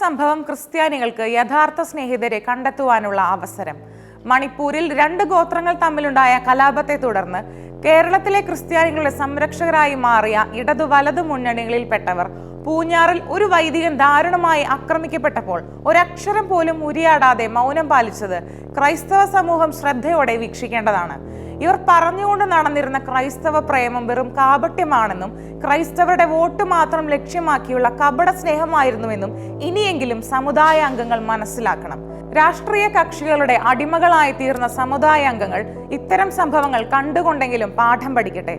സംഭവം ക്രിസ്ത്യാനികൾക്ക് യഥാർത്ഥ സ്നേഹിതരെ കണ്ടെത്തുവാനുള്ള അവസരം. മണിപ്പൂരിൽ രണ്ട് ഗോത്രങ്ങൾ തമ്മിലുണ്ടായ കലാപത്തെ തുടർന്ന് കേരളത്തിലെ ക്രിസ്ത്യാനികളുടെ സംരക്ഷകരായി മാറിയ ഇടതു വലതു മുന്നണികളിൽപ്പെട്ടവർ പൂഞ്ഞാറിൽ ഒരു വൈദികൻ ദാരുണമായി ആക്രമിക്കപ്പെട്ടപ്പോൾ ഒരക്ഷരം പോലും ഉരിയാടാതെ മൗനം പാലിച്ചത് ക്രൈസ്തവ സമൂഹം ശ്രദ്ധയോടെ വീക്ഷിക്കേണ്ടതാണ്. ഇവർ പറഞ്ഞുകൊണ്ട് നടന്നിരുന്ന ക്രൈസ്തവ പ്രേമം വെറും കാപട്യമാണെന്നും ക്രൈസ്തവരുടെ വോട്ട് മാത്രം ലക്ഷ്യമാക്കിയുള്ള കപട സ്നേഹമായിരുന്നുവെന്നും ഇനിയെങ്കിലും സമുദായ അംഗങ്ങൾ മനസ്സിലാക്കണം. രാഷ്ട്രീയ കക്ഷികളുടെ അടിമകളായി തീർന്ന സമുദായ അംഗങ്ങൾ ഇത്തരം സംഭവങ്ങൾ കണ്ടുകൊണ്ടെങ്കിലും പാഠം പഠിക്കട്ടെ.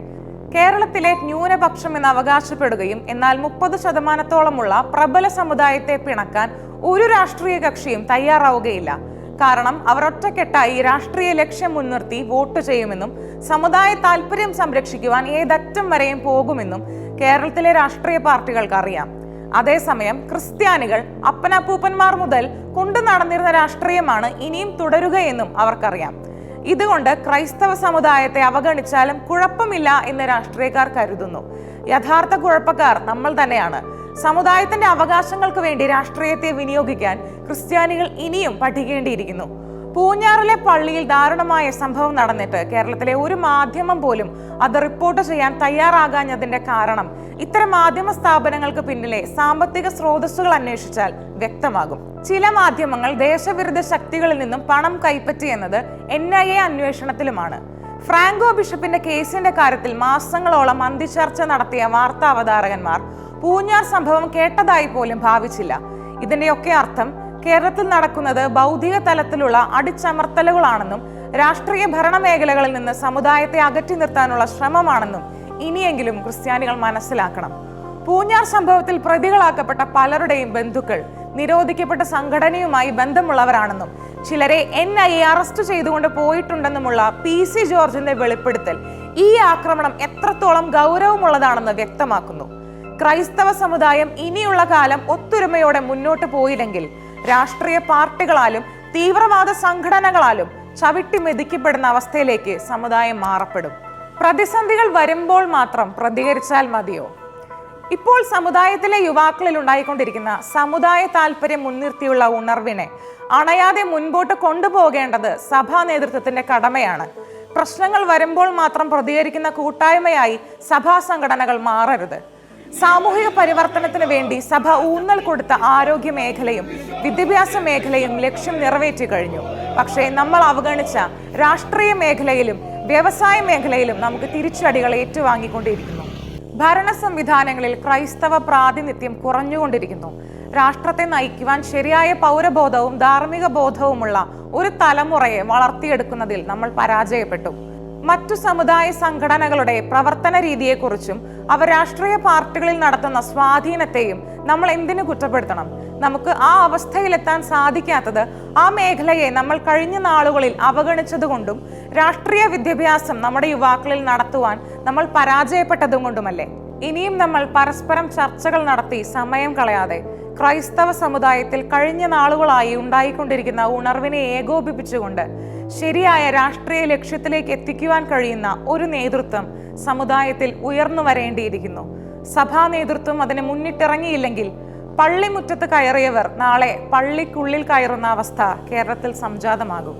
കേരളത്തിലെ ന്യൂനപക്ഷം എന്ന് അവകാശപ്പെടുകയും എന്നാൽ മുപ്പത് ശതമാനത്തോളമുള്ള പ്രബല സമുദായത്തെ പിണക്കാൻ ഒരു രാഷ്ട്രീയ കക്ഷിയും തയ്യാറാവുകയില്ല. കാരണം അവർ ഒറ്റക്കെട്ടായി രാഷ്ട്രീയ ലക്ഷ്യം മുൻനിർത്തി വോട്ട് ചെയ്യുമെന്നും സമുദായ താല്പര്യം സംരക്ഷിക്കുവാൻ ഏതറ്റം വരെയും പോകുമെന്നും കേരളത്തിലെ രാഷ്ട്രീയ പാർട്ടികൾക്ക് അറിയാം. അതേസമയം ക്രിസ്ത്യാനികൾ അപ്പനപ്പൂപ്പന്മാർ മുതൽ കൊണ്ടു നടന്നിരുന്ന രാഷ്ട്രീയമാണ് ഇനിയും തുടരുകയെന്നും അവർക്കറിയാം. ഇതുകൊണ്ട് ക്രൈസ്തവ സമുദായത്തെ അവഗണിച്ചാലും കുഴപ്പമില്ല എന്ന് രാഷ്ട്രീയക്കാർ കരുതുന്നു. യഥാർത്ഥ കുഴപ്പക്കാർ നമ്മൾ തന്നെയാണ്. സമുദായത്തിന്റെ അവകാശങ്ങൾക്ക് വേണ്ടി രാഷ്ട്രീയത്തെ വിനിയോഗിക്കാൻ ക്രിസ്ത്യാനികൾ ഇനിയും പഠിക്കേണ്ടിയിരിക്കുന്നു. പൂഞ്ഞാറിലെ പള്ളിയിൽ ദാരുണമായ സംഭവം നടന്നിട്ട് കേരളത്തിലെ ഒരു മാധ്യമം പോലും അത് റിപ്പോർട്ട് ചെയ്യാൻ തയ്യാറാകാഞ്ഞതിന്റെ കാരണം ഇത്തരം മാധ്യമ സ്ഥാപനങ്ങൾക്ക് പിന്നിലെ സാമ്പത്തിക സ്രോതസ്സുകൾ അന്വേഷിച്ചാൽ വ്യക്തമാകും. ചില മാധ്യമങ്ങൾ ദേശവിരുദ്ധ ശക്തികളിൽ നിന്നും പണം കൈപ്പറ്റി എന്നത് എൻ ഐ എ അന്വേഷണത്തിലുമാണ്. ഫ്രാങ്കോ ബിഷപ്പിന്റെ കേസിന്റെ കാര്യത്തിൽ മാസങ്ങളോളം അന്തിചർച്ച നടത്തിയ വാർത്താ അവതാരകന്മാർ പൂഞ്ഞാർ സംഭവം കേട്ടതായി പോലും ഭാവിച്ചില്ല. ഇതിന്റെയൊക്കെ അർത്ഥം കേരളത്തിൽ നടക്കുന്നത് ബൗദ്ധിക തലത്തിലുള്ള അടിച്ചമർത്തലുകളാണെന്നും രാഷ്ട്രീയ ഭരണ മേഖലകളിൽ നിന്ന് സമുദായത്തെ അകറ്റി നിർത്താനുള്ള ശ്രമമാണെന്നും ഇനിയെങ്കിലും ക്രിസ്ത്യാനികൾ മനസ്സിലാക്കണം. പൂഞ്ഞാർ സംഭവത്തിൽ പ്രതികളാക്കപ്പെട്ട പലരുടെയും ബന്ധുക്കൾ നിരോധിക്കപ്പെട്ട സംഘടനയുമായി ബന്ധമുള്ളവരാണെന്നും ചിലരെ എൻ ഐ അറസ്റ്റ് ചെയ്തുകൊണ്ട് പോയിട്ടുണ്ടെന്നുമുള്ള പി സി ജോർജിന്റെ വെളിപ്പെടുത്തൽ ഈ ആക്രമണം എത്രത്തോളം ഗൗരവമുള്ളതാണെന്ന് വ്യക്തമാക്കുന്നു. ക്രൈസ്തവ സമുദായം ഇനിയുള്ള കാലം ഒത്തൊരുമയോടെ മുന്നോട്ട് പോയില്ലെങ്കിൽ രാഷ്ട്രീയ പാർട്ടികളാലും തീവ്രവാദ സംഘടനകളാലും ചവിട്ടി മെതിക്കപ്പെടുന്ന അവസ്ഥയിലേക്ക് സമുദായം മാറപ്പെടും. പ്രതിസന്ധികൾ വരുമ്പോൾ മാത്രം പ്രതികരിച്ചാൽ മതിയോ? ഇപ്പോൾ സമുദായത്തിലെ യുവാക്കളിൽ ഉണ്ടായിക്കൊണ്ടിരിക്കുന്ന സമുദായ താല്പര്യം മുൻനിർത്തിയുള്ള ഉണർവിനെ അണയാതെ മുൻപോട്ട് കൊണ്ടുപോകേണ്ടത് സഭാ നേതൃത്വത്തിന്റെ കടമയാണ്. പ്രശ്നങ്ങൾ വരുമ്പോൾ മാത്രം പ്രതികരിക്കുന്ന കൂട്ടായ്മയായി സഭാ സംഘടനകൾ മാറരുത്. സാമൂഹിക പരിവർത്തനത്തിന് വേണ്ടി സഭ ഊന്നൽ കൊടുത്ത ആരോഗ്യ മേഖലയും വിദ്യാഭ്യാസ മേഖലയും ലക്ഷ്യം നിറവേറ്റി കഴിഞ്ഞു. പക്ഷേ നമ്മൾ അവഗണിച്ച രാഷ്ട്രീയ മേഖലയിലും വ്യവസായ മേഖലയിലും നമുക്ക് തിരിച്ചടികൾ ഏറ്റുവാങ്ങിക്കൊണ്ടിരിക്കുന്നു. ഭരണ സംവിധാനങ്ങളിൽ ക്രൈസ്തവ പ്രാതിനിധ്യം കുറഞ്ഞുകൊണ്ടിരിക്കുന്നു. രാഷ്ട്രത്തെ നയിക്കുവാൻ ശരിയായ പൗരബോധവും ധാർമ്മിക ബോധവുമുള്ള ഒരു തലമുറയെ വളർത്തിയെടുക്കുന്നതിൽ നമ്മൾ പരാജയപ്പെട്ടു. മറ്റു സമുദായ സംഘടനകളുടെ പ്രവർത്തന രീതിയെക്കുറിച്ചും അവ രാഷ്ട്രീയ പാർട്ടികളിൽ നടത്തുന്ന സ്വാധീനത്തെയും നമ്മൾ എന്തിനു കുറ്റപ്പെടുത്തണം? നമുക്ക് ആ അവസ്ഥയിലെത്താൻ സാധിക്കാത്തത് ആ മേഖലയെ നമ്മൾ കഴിഞ്ഞ നാളുകളിൽ അവഗണിച്ചതുകൊണ്ടും രാഷ്ട്രീയ വിദ്യാഭ്യാസം നമ്മുടെ യുവാക്കളിൽ നടത്തുവാൻ നമ്മൾ പരാജയപ്പെട്ടതും കൊണ്ടുമല്ലേ ഇനിയും നമ്മൾ പരസ്പരം ചർച്ചകൾ നടത്തി സമയം കളയാതെ ക്രൈസ്തവ സമുദായത്തിൽ കഴിഞ്ഞ നാളുകളായി ഉണ്ടായിക്കൊണ്ടിരിക്കുന്ന ഉണർവിനെ ഏകോപിപ്പിച്ചുകൊണ്ട് ശരിയായ രാഷ്ട്രീയ ലക്ഷ്യത്തിലേക്ക് എത്തിക്കുവാൻ കഴിയുന്ന ഒരു നേതൃത്വം സമുദായത്തിൽ ഉയർന്നു വരേണ്ടിയിരിക്കുന്നു. സഭാ നേതൃത്വം അതിന് മുന്നിട്ടിറങ്ങിയില്ലെങ്കിൽ പള്ളിമുറ്റത്ത് കയറിയവർ നാളെ പള്ളിക്കുള്ളിൽ കയറുന്ന അവസ്ഥ കേരളത്തിൽ സംജാതമാകും.